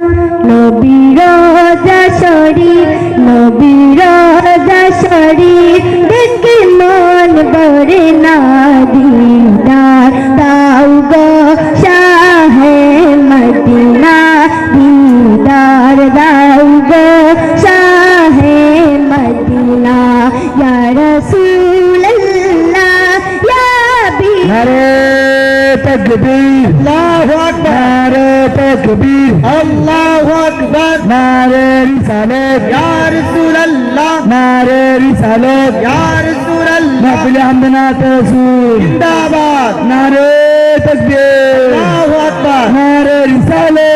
নবীর Allah Allahu Akbar. Nare takbir Allahu Akbar. Nare risalat Ya Rasul Allah Nare risalat Ya Rasul Allah Nafli hamdana tasur Indabad Nare takbir Akbar Nare risalat